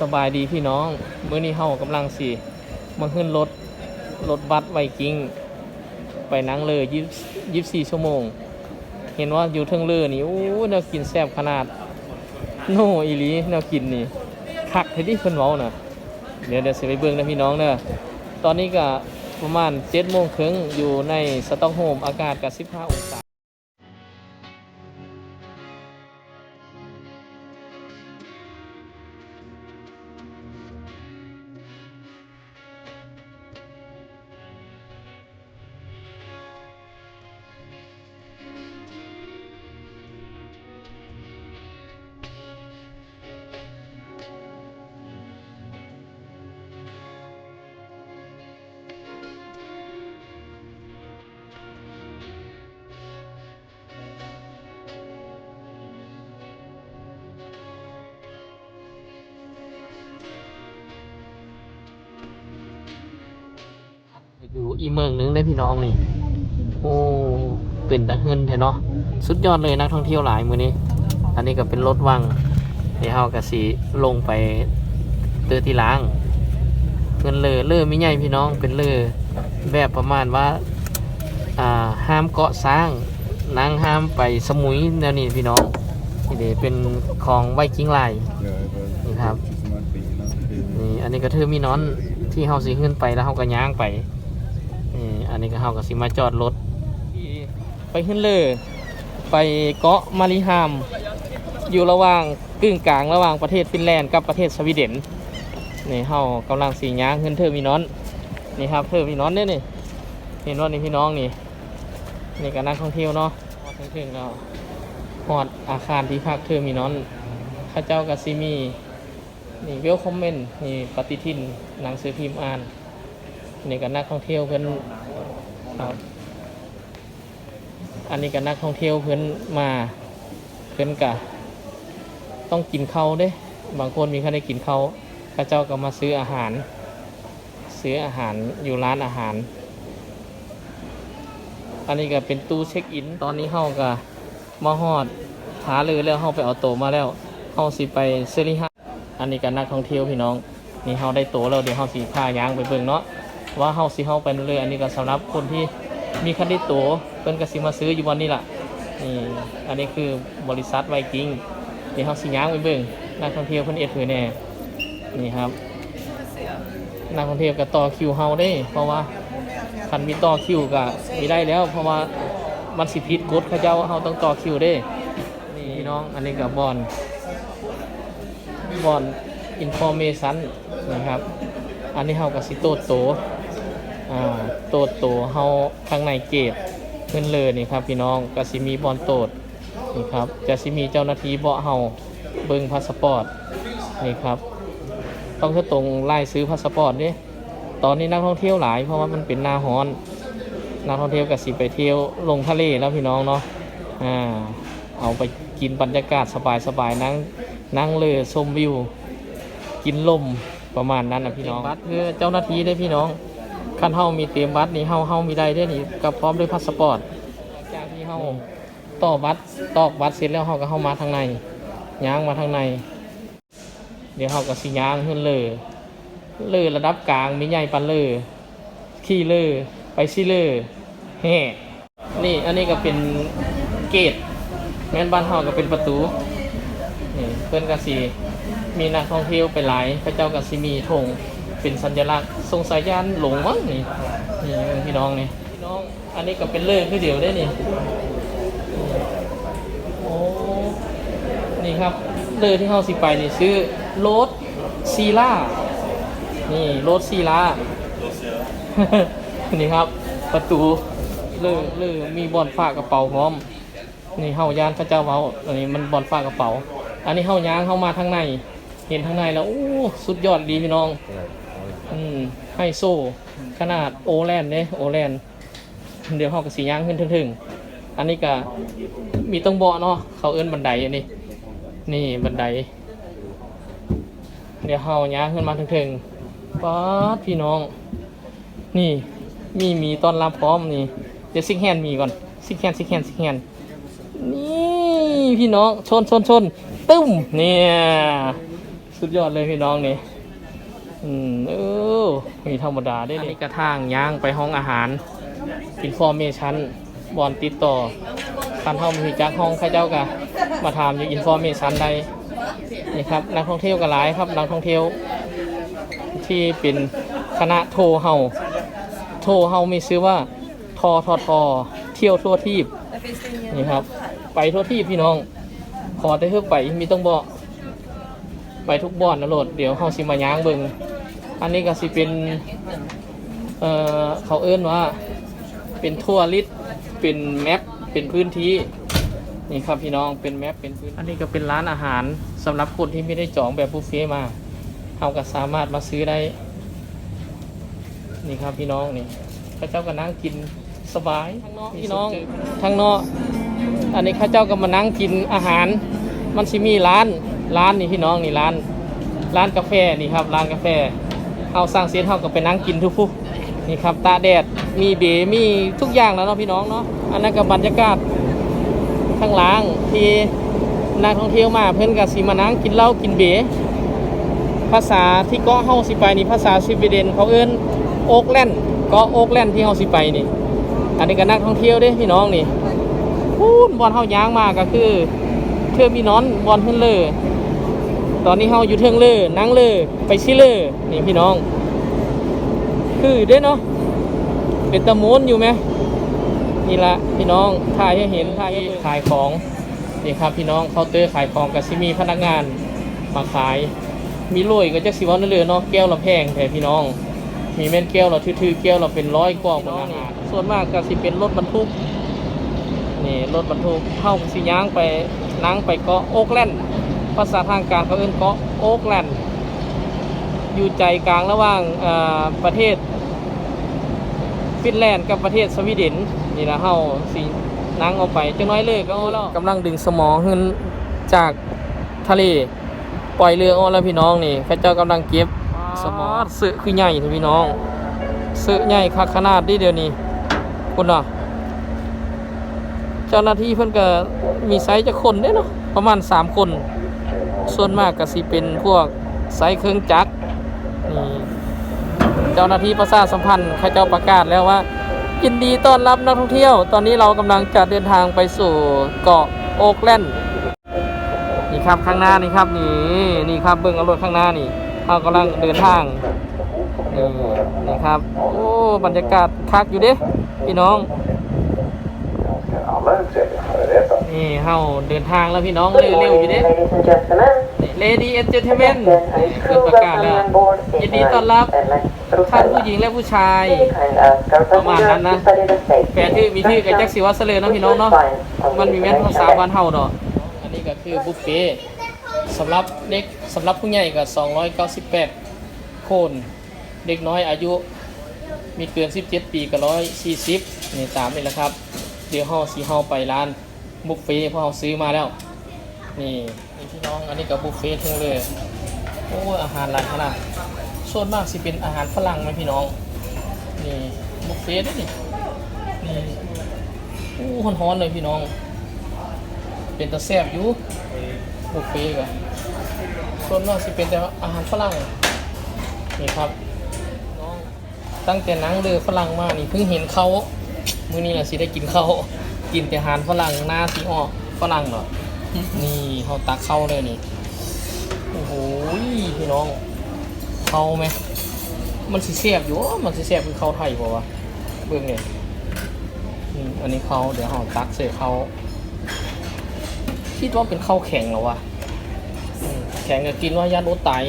สบายดีพี่น้องเมื้อนี้เฮากำลังสิมาขึ้นรถรถบัสไวกิ้งไปนั่งเลยยี่24ชั่วโมง เห็นว่าอยู่เทิงเรือนี่โอ้แนวกินแซ่บขนาด โน่อีลีแนวกินนี่คักเท่ที่เพิ่นเว้าน่ะเดี๋ยวเดี๋ยวสิไปเบิ่งนะพี่น้องเด้อตอนนี้ก็ประมาณ7โมงครึ่งอยู่ในสต็อกโฮมอากาศก็15องศา อยู่อีเมืองหนึงได้พี่น้องนี่โอ้เป็นตะเฮินแท้เนาะสุดยอดเลยนักท่องเที่ยวหลายมือนี้ อันนี้ก็เป็นรถวังเดี๋ยวเฮากะสิลงไปเตือที่ล้างเพื่อนเลอเลอไม่ใหญ่พี่น้องเป็นเลอแบบประมาณว่าอ่าห้ามเกาะสร้างนางห้ามไปสมุยแนวนี้พี่น้องนี่เดเป็นของไวกิ้งไลน์นี่ครับนี่อันนี้ก็เธอมีนอนที่เฮาสิขึ้นไปแล้วเฮาก็ย่างไป นี่อันนี้ก็เฮาก็สิมาจอดรถ ไปขึ้นเลย ไปเกาะมาริฮาม อยู่ระหว่างกึ่งกลางระหว่างประเทศฟินแลนด์กับประเทศสวีเดนนี่เฮากำลังสีย่างขึ้นเทอร์มินอนนี่ครับเทอร์มินอนเนี่ยนี่เห็นว่านี่พี่น้องนี่นี่ก็นักท่องเที่ยวเนาะถึงๆแล้วฮอดอาคารที่พักเทอร์มินอนข้าเจ้ากับซิมีนี่เวลคอมเมนต์นี่ปฏิทินหนังสือพิมพ์อ่าน นี่ก็นักท่องเที่ยวเพิ่นครับอันนี้ก็นักท่องเที่ยวเพิ่นมาเพิ่นกะต้องกินข้าวเด้ บางคนมีแค่ได้กินข้าวเข้าเจ้าก็มาซื้ออาหาร ซื้ออาหารอยู่ร้านอาหาร อันนี้ก็เป็นตู้เช็คอิน ตอนนี้เฮาก็มาฮอดหาเลยแล้วเฮาไปเอาโตวมาแล้วเฮาสิไปเซริฮะอันนี้ก็นักท่องเที่ยวพี่น้อง นี่เฮาได้ตั๋วแล้วเดี๋ยวเฮาสิพายางไปเบิ่งเนาะ ว่าเฮาสิเฮาไปเรื่อยอันนี้ก็สำหรับคนที่มีคันด้ตั๋วเพิ่นก็สิมาซื้ออยู่วันนี้ล่ะนี่อันนี้คือบริษัทไวกิ้งเดี๋ยวเฮาสิย่างไปเบิ่งนักท่องเที่ยวเพิ่นเอ็ดเผยแน่นี่ครับนักท่องเที่ยวก็ต่อคิวเฮาได้ เพราะว่าคันมีต่อคิวก็มีได้แล้ว เพราะว่ามันสิผิดกฎเขาเจ้าเฮาต้องต่อคิวเด้นี่พี่น้องอันนี้ก็บบอนบอนอินฟอร์เมชันนะครับ อันนี้เฮากับสิโตโต อ่าโตดโตเฮาข้างในเกตเพิ่นเลยนี่ครับพี่น้องก็สิมีบอนโตดนี่ครับจะสิมีเจ้าหน้าที่เบาะเฮาเบิ่งพาสปอร์ตนี่ครับ ต้องคือตรงไล่ซื้อพาสปอร์ตเด้ตอนนี้นักท่องเที่ยวหลายเพราะว่ามันเป็นหน้าร้อน นักท่องเที่ยวก็สิไปเที่ยวลงทะเลแล้วพี่น้องเนาะอ่าเอาไปกินบรรยากาศสบายๆนั่งนั่งเลยชมวิว กินลมประมาณนั้นนะพี่น้องบัตรคือเจ้าหน้าที่ได้อพี่น้อง คันเฮามีเตรียมบัตรนี่เฮาเฮามีได้ด้อนี่กับพร้อมด้วยพาสปอร์ตจากที่เฮาต่อบัตรตอกบัตรเสร็จแล้วเฮาก็เข้ามาทางในย่างมาทางใน เดี๋ยวเฮาก็สิย่างขึ้นเลยเลยระดับกลางมีใหญ่ปันเลยขี่เลยไปซิเลยแฮ่นี่อันนี้ก็เป็นเกตแม่นบ้านเฮาก็เป็นประตูนี่เพื่อนกสีมีนักท่องเที่ยวไปหลายพระเจ้ากสีมีธง เป็นสัญลักษณ์ทรงสายยานหลงมั้งนี่นี่พี่น้องนี่พี่น้องอันนี้ก็เป็นเลิกคือเดียวได้นี่โอ้นี่ครับเลิกที่เขาสิไปนี่ชื่อโรสซีล่านี่โรสซีล่านี่ครับประตูเลิกเลิกมีบอลฝากกระเป๋าพร้อมนี่เฮายานพระเจ้าเว้าอันนี้มันบอลฝากกระเป๋า อันนี้เฮายางเข้ามาทางในเห็นทางในแล้วโอ้สุดยอดดีพี่น้อง อืมไฮโซ่ ขนาดโอแลนด์เนี่ยโอแลนด์เดี๋ยวเฮากับสีย่างขึ้นถึงๆอันนี้ก็มีต้องเบาะเนาะเขาเอื้นบันไดอันนี้ นี่บันได เดี๋ยวเฮาย่างขึ้นมาถึงๆป๊าดพี่น้อง นี่มีมีต้อนรับพร้อมนี่ เดี๋ยวซิกแฮนมีก่อนซิกแฮนซิกแฮนซิกแฮนนี่พี่น้องชนชนชนตึ้มเนี่ยสุดยอดเลยพี่น้องนี่ อืมเออมีธรรมดาได้นี่กระทั่งย่างไปห้องอาหารอินฟอร์เมชันบอลติดต่อคันเท่ามีจักห้องเข้าเจ้ากะมาถามอยู่อินฟอร์เมชันใดนี่ครับนักท่องเที่ยวก็หลายครับนักท่องเที่ยว ที่เป็นคณะโทเฮาโทเฮามีชื่อว่าทอทอทอเที่ยวทั่วทีบนี่ครับ ไปทั่วทีบพี่น้อง ขอได้เพื่อไปมีต้องบอกไปทุกบ่อนนะโหลดเดี๋ยวเขาสิมาย้างเบิง อันนี้ก็สิเป็นเอ่อเขาเอิ้นว่า เป็นทั่วลิสเป็นแมปเป็นพื้นที่นี่ครับพี่น้องเป็นแมปเป็นพื้นอันนี้ก็เป็นร้านอาหารสำหรับคนที่ไม่ได้จองแบบบุฟเฟ่ต์มาเขาก็สามารถมาซื้อได้ นี่ครับพี่น้องนี่ข้าเจ้าก็นั่งกินสบายพี่น้องทางนอกอันนี้ข้าเจ้าก็มานั่งกินอาหาร มันสิมีร้านร้านนี่พี่น้องนี่ร้าน ร้านกาแฟนี่ครับ ร้านกาแฟ เอาสร้างเสียนเท่ากับไปนั่งกินทุกผู้นี่ครับตาแดดมีเบมีทุกอย่างแล้วเนาะพี่น้องเนาะอันนั้นกับบรรยากาศข้างล่างที่นักท่องเที่ยวมาเพิ่อนกับสีมานั่งกินเหล้ากินเบภาษาที่เกาะเฮาสิไปนี่ภาษาสวีเดนเขาเอิ้นโอ๊กแลนด์เกาะโอ๊กแลนด์ที่เฮาสิไปนี่ อันนี้ก็นักท่องเที่ยวเด้พี่น้องนี่พูนบอลเฮาย้างมาก็คือเทอร์มินอนบอลขึ้นเลย ตอนนี้เฮาอยู่เทิงเลยนั่งเลยไปซิเลยนี่พี่น้อง คือเด้เนาะเป็นตะโมนอยู่ไหมนี่ละพี่น้องถ่ายให้เห็นถ่ายให้ขายของนี่ครับพี่น้องเคาน์เตอร์ขายของกับซิมีพนักงานมาขาย มีรวยก็จะสิวันนั่นเลยเนาะแก้วละแพงแต่พี่น้อง มีแม่นแก้วเราทื่อๆแก้วเราเป็นร้อยกว่าบนอาหารส่วนมากก็สิเป็นรถบรรทุกนี่รถบรรทุกเข้าสิย่างไปนั่งไปเกาะโอ๊กแลนด์ ภาษาทางการเขาเอิ้นเกาะโอ๊กแลนด์อยู่ใจกลางระหว่างเอ่อประเทศ ฟินแลนด์กับประเทศสวีเดนนี่ละเฮาสินั่งเอาไปจังน้อยเลยก็เอาแล้วกำลังดึงสมองขึ้นจากทะเลปล่อยเรือออกแล้วพี่น้องนี่เข้าเจ้ากำลังเก็บสมองเสือคือใหญ่เถอะพี่น้องเสือใหญ่คักขนาดนี้เดียวนี้คุณน่ะเจ้าหน้าที่เพิ่นก็มีไซส์จะคนเด้เนาะประมาณ3คน ส่วนมากก็สิเป็นพวกไซเครื่องจักรนี่เจ้าหน้าที่ประชาสัมพันธ์เขาเจ้าประกาศแล้วว่ายินดีต้อนรับนักท่องเที่ยว ตอนนี้เรากำลังจะเดินทางไปสู่เกาะโอ๊กแลนด์นี่ครับข้างหน้านี่ครับนี่นี่ครับเบิ่งเอารถข้างหน้านี่เรากำลังเดินทางนี่นี่ครับโอ้บรรยากาศคักอยู่เด้พี่น้อง นี่เฮาเดินทางแล้วพี่น้องเร็วๆอยู่เด้ Ladies and gentlemen, เลดี้เอ็นเจอร์เทเมน Captain คือ Iskru ประกาศ welcome แล้ว you on board ยินดีต้อนรับท่านผู้หญิงและผู้ชาย Kind ask our ประมาณนั้นนะ passengers to study the safety แฟนที่มีชื่อกับแจ็คสิวัสเลอเนาะพี่น้องเนาะมันมีแม่นภาษาบ้านเฮาเนาะอันนี้ก็คือบุฟเฟ่ต์สำหรับเด็กสำหรับผู้ใหญ่ก็298 คน เด็กน้อยอายุมีเกิน 17 ปีก็140นี่ตามนี่แหละครับ เดี๋ยวเฮาสิเฮาไปร้าน บุฟเฟ่ต์เพราะเฮาซื้อมาแล้ว นี่นี่พี่น้องอันนี้ก็บุฟเฟ่ต์ทั้งเลยโอ้อาหารหลายขนาดส่วนมากสิเป็นอาหารฝรั่งไหมพี่น้องนี่บุฟเฟ่ต์เด้อนี่นี่อู้ฮ้อนๆเลยพี่น้อง เป็นตะแซบอยู่บุฟเฟ่ต์ก็ส่วนมากสิเป็นแต่อาหารฝรั่งนี่ครับตั้งแต่นังเดือฝรั่งมานี่เพิ่งเห็นเขามื้อนี้แหละสิได้กินเขา กินแต่อาหารฝรั่งหน้าสีออกฝรั่งเหรอ นี่เขาตักเข้าเลยนี่ โอ้โหพี่น้องเขาไหม มันสิเสียบอยู่ มันสิเสียบคือเขาไทยป่าวะเบื้องเนี่ยอันนี้เขาเดี๋ยวเราตักเสเขาคิดว่าเป็นข้าวแข็งเหรอวะแข็งก็กินว่าญาติรตาย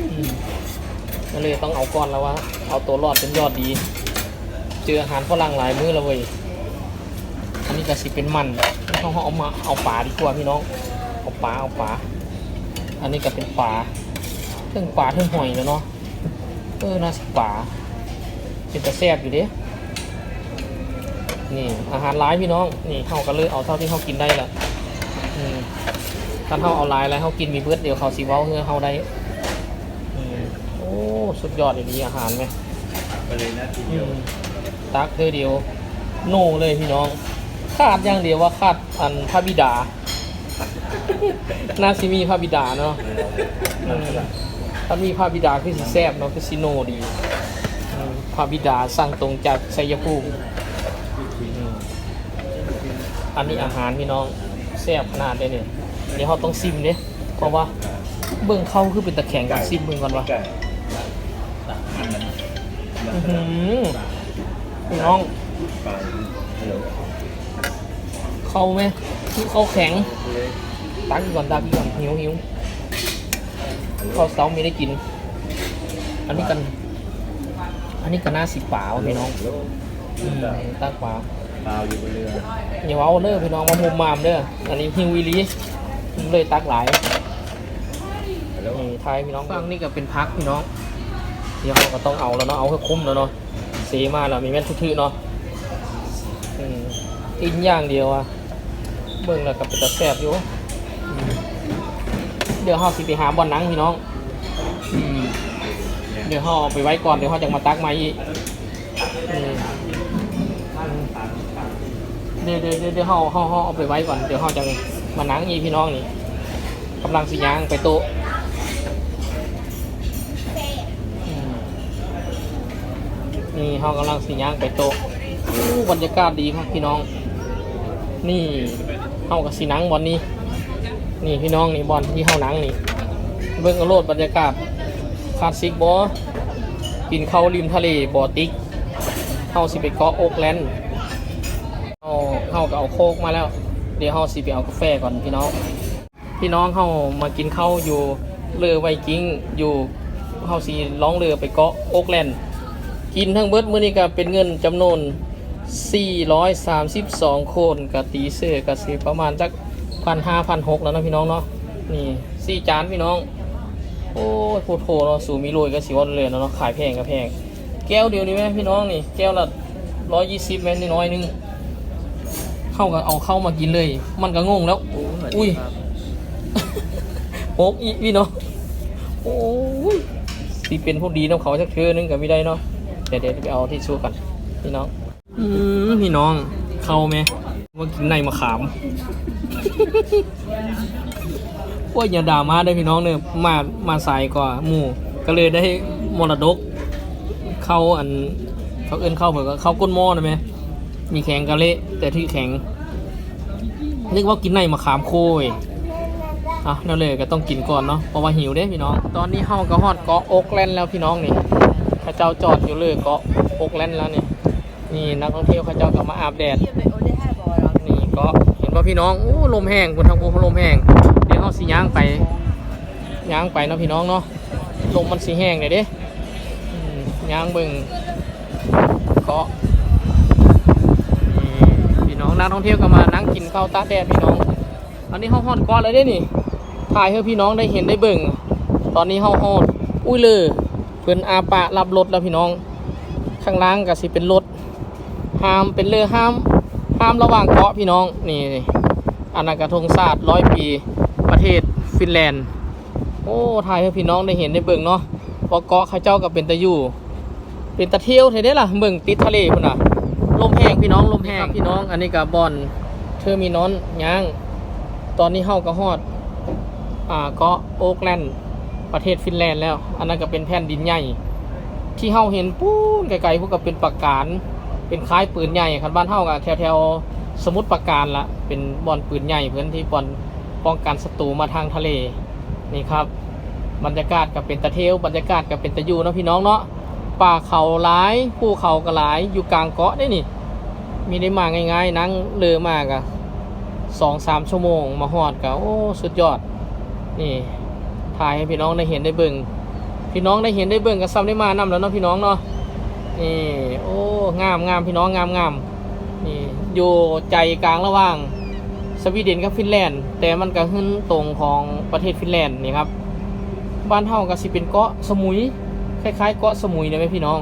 อืมก็เลยต้องเอาก่อนแล้ววะเอาตัวรอดเป็นยอดดี เจออาหารฝรั่งหลายมื้อแล้วเว้ย อันนี้ก็สิเป็นมันเขาเอามาเอาปลาดีกว่าพี่น้องเอาปลาเอาปลาอันนี้ก็เป็นปลาเทิงปลาเทิงหอยแล้วเนาะเออน่าสิปลาเป็นตะแซ่บอยู่เด้นี่อาหารร้ายพี่น้องนี่เขาก็เลยเอาเท่าที่เขากินได้ละอืมถ้าเขาเอาหลายแล้วเขากินมีเบิดเดียวเขาสีเว้าเพื่อเขาได้อืมโอ้สุดยอดอย่างนี้อาหารไหมไปเลยนะทีอืเดียวมตักเธอเดียว โน่เลยพี่น้อง ขาดอย่างเดียวว่าขาดอันพระบิดาน่าสิมีพระบิดาเนาะอืมถ้ามีพระบิดาคือสิแซ่บเนาะคือสิโนดีอืมพระบิดาสั่งตรงจากชัยภูมิอืมอันนี้อาหารพี่น้องแซ่บขนาดเลยเนี่ยเดี๋ยวเราต้องซิมเนี่ยเพราะว่าเบื้องเข้าคือเป็นตะแข็งกับซิมเบื้องก่อนวะอื้อหือพี่น้อง เข้าไหมคือเข้าแข็งตักอีกก่อนตักอีกก่อนหิวหิวข้าวเสาไม่ได้กิน อันนี้กัน อันนี้กันหน้าสิป่าวะพี่น้องอืมตักป่าเปล่าอยู่บนเรืออย่าเอาเด้อพี่น้องมามุมมามเด้ออันนี้หิวอีหลีผมเลยตักหลายแล้วนี่ทายพี่น้องฟังนี่ก็เป็นพักพี่น้องเดี๋ยวเราก็ต้องเอาแล้วเนาะเอาให้คุ้มแล้วเนาะเสีมาแล้วมีแม่นทุกๆเนาะอืมกินอย่างเดียวอะ เบิ่งแล้วก็เป็นตะแซ่บอยู่ เดี๋ยวเฮาสิไปหาบอลหนังพี่น้อง เดี๋ยวเฮาเอาไปไว้ก่อนเดี๋ยวเฮาจะมาตักมาอีกอืมเดี๋ยวเดี๋ยวเดี๋ยวเดี๋ยวเฮาเฮาเฮาเอาไปไว้ก่อนเดี๋ยวเฮาจะมาหนังอีกพี่น้องนี่กำลังสิย่างไปโต๊ะนี่เขากำลังสีย่างไปโต๊ะอู้บรรยากาศดีครับพี่น้อง นี่ เข้ากับสีนังบอลนี้ นี่พี่น้องนี่บอลที่เข้านังนี่ เบิ่งอาโลดบรรยากาศคลาสสิกบอกินข้าวริมทะเลบอติกเข้าสิไปเกาะโอ๊กแลนด์เอาเข้ากับเอาโคกมาแล้ว เดี๋ยวเข้าสิไปเอากาแฟก่อนพี่น้อง พี่น้องเข้ามากินข้าวอยู่เรือไวกิ้งอยู่เข้าสีร้องเรือไปเกาะโอ๊กแลนด์กินทั้งเบิดมื้อนี้ก็เป็นเงินจำนวน 432 คนกับตีเสื้อกับสิประมาณจักพันห้าพันหกแล้วนะพี่น้องเนาะนี่สี่จานพี่น้อง โอ้ยโคตรโหเนาะสูมีรวยก็สิวันเลยเนาะขายแพงก็แพง แก้วเดียวนี้ไหมพี่น้องนี่แก้วละร้อยยี่สิบแม่นน้อยนึงเข้ากับเอาเข้ามากินเลย มันก็งงแล้ว อุ้ยโอ๊กอีพี่เนาะโอ้ยสิเป็นผู้ดีน้องเขาสักเทือนึงกับไม่ได้เนาะเดี๋ยวเดี๋ยวไปเอาที่ชูกันพี่น้อง อืมพี่น้อง เข้าไหมว่ากินในมะขามว่าอย่าด่ามาได้พี่น้องเนี่ยมามาใส่กว่าหมู่ ก็เลยได้มรดก เข้าอัน เขาเอิ้นเข้าเหมือนกับเข้าก้นหม้อนะไหมมีแข็งกะเละแต่ที่แข็งนึกว่ากินในมะขามโคยอะนั่นเลยก็ต้องกินก่อนเนาะเพราะว่าหิวเด้พี่น้อง ตอนนี้เฮาก็ฮอดเกาะโอ๊กแลนด์แล้วพี่น้องนี่ข้าเจ้าจอดอยู่เลยเกาะโอ๊กแลนด์แล้วเนี่ย นี่นักท่องเที่ยวเขาเจ้าก็มาอาบแดด นี่ก็เห็นว่าพี่น้องโอ้ลมแห้งบนทางภูเขาลมแห้งเดี๋ยวเฮาสิย่างไปย่างไปเนาะพี่น้องเนาะลมมันสิแห้งเลยเด้ย่างเบิ่งเกาะนี่พี่น้องนักท่องเที่ยวก็มานั่งกินข้าวตากแดดพี่น้อง อันนี้เฮาฮอดเกาะเลยเด้นี่ถ่ายให้พี่น้องได้เห็นได้เบิ่งตอนนี้เฮาฮอดอุ้ยเลยเพิ่อนอาปะรับรถแล้วพี่น้อง ข้างล่างก็สิเป็นรถ ห้ามเป็นเรือห้ามห้ามระหว่างเกาะพี่น้องนี่อันนั้นกระทงศาสตร์ร้อยปีประเทศฟินแลนด์ โอ้ถ่ายให้พี่น้องได้เห็นได้เบิ่งเนาะว่าเกาะเขาเจ้ากับเป็นตะอยู่เป็นตะเที่ยวเท่ได้ล่ะเบิ่งติดทะเลพุ่นน่ะลมแห้งพี่น้องลมแห้งพี่น้อง อันนี้กับบอนเทอร์มินอลย่าง ตอนนี้เฮาก็ฮอดอ่าเกาะโอ๊กแลนด์ประเทศฟินแลนด์แล้ว อันนั้นก็เป็นแผ่นดินใหญ่ ที่เฮาเห็นปูนไกลๆพวกก็เป็นปากการ เป็นคล้ายปืนใหญ่คันบ้านเฮาก็แถวๆสมุทรปราการละเป็นบอลปืนใหญ่เพื่อนที่บอลป้องกันศัตรูมาทางทะเลนี่ครับ บรรยากาศก็เป็นตะเทวบรรยากาศก็เป็นตะยูนะพี่น้องเนาะป่าเขาหลายภูเขาก็หลายอยู่กลางเกาะได้นี่ มีได้มาง่ายๆ นั่งเรือมากอะสองสามชั่วโมง มาฮอดก็โอ้สุดยอด นี่ถ่ายให้พี่น้องได้เห็นได้เบิ่งพี่น้องได้เห็นได้เบิ่งก็ซ้ำได้มานำแล้วเนาะพี่น้องเนาะ นี่ โอ้งามงามพี่น้องงามงามนี่อยู่ใจกลางระหว่างสวีเดนกับฟินแลนด์ แต่มันก็ขึ้นตรงของประเทศฟินแลนด์นี่ครับ บ้านเฮาก็สิเป็นเกาะสมุย คล้ายๆ เกาะสมุยนะไหมพี่น้อง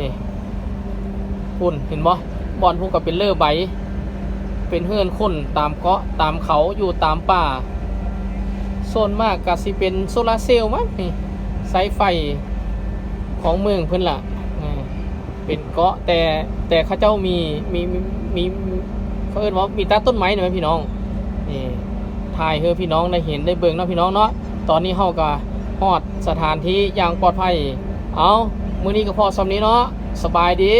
นี่คุณเห็นบ่บอนพวกกับเป็นเลอร์ใบ เป็นเฮือนคนตามเกาะตามเขาอยู่ตามป่าโซนมากก็สิเป็นโซลาร์เซลล์มั้งนี่สายไฟของเมืองเพิ่นละ เป็นเกาะแต่แต่ข้าเจ้ามีมีมีเขาเอิ้นว่ามีตาต้นไม้นะไหมพี่น้องนี่ถ่ายให้พี่น้องได้เห็นได้เบิ่งเนาะพี่น้องเนาะตอนนี้เฮาก็ฮอดสถานที่อย่างปลอดภัย เอามื้อนี้ก็พอสำนี้เนาะสบายดี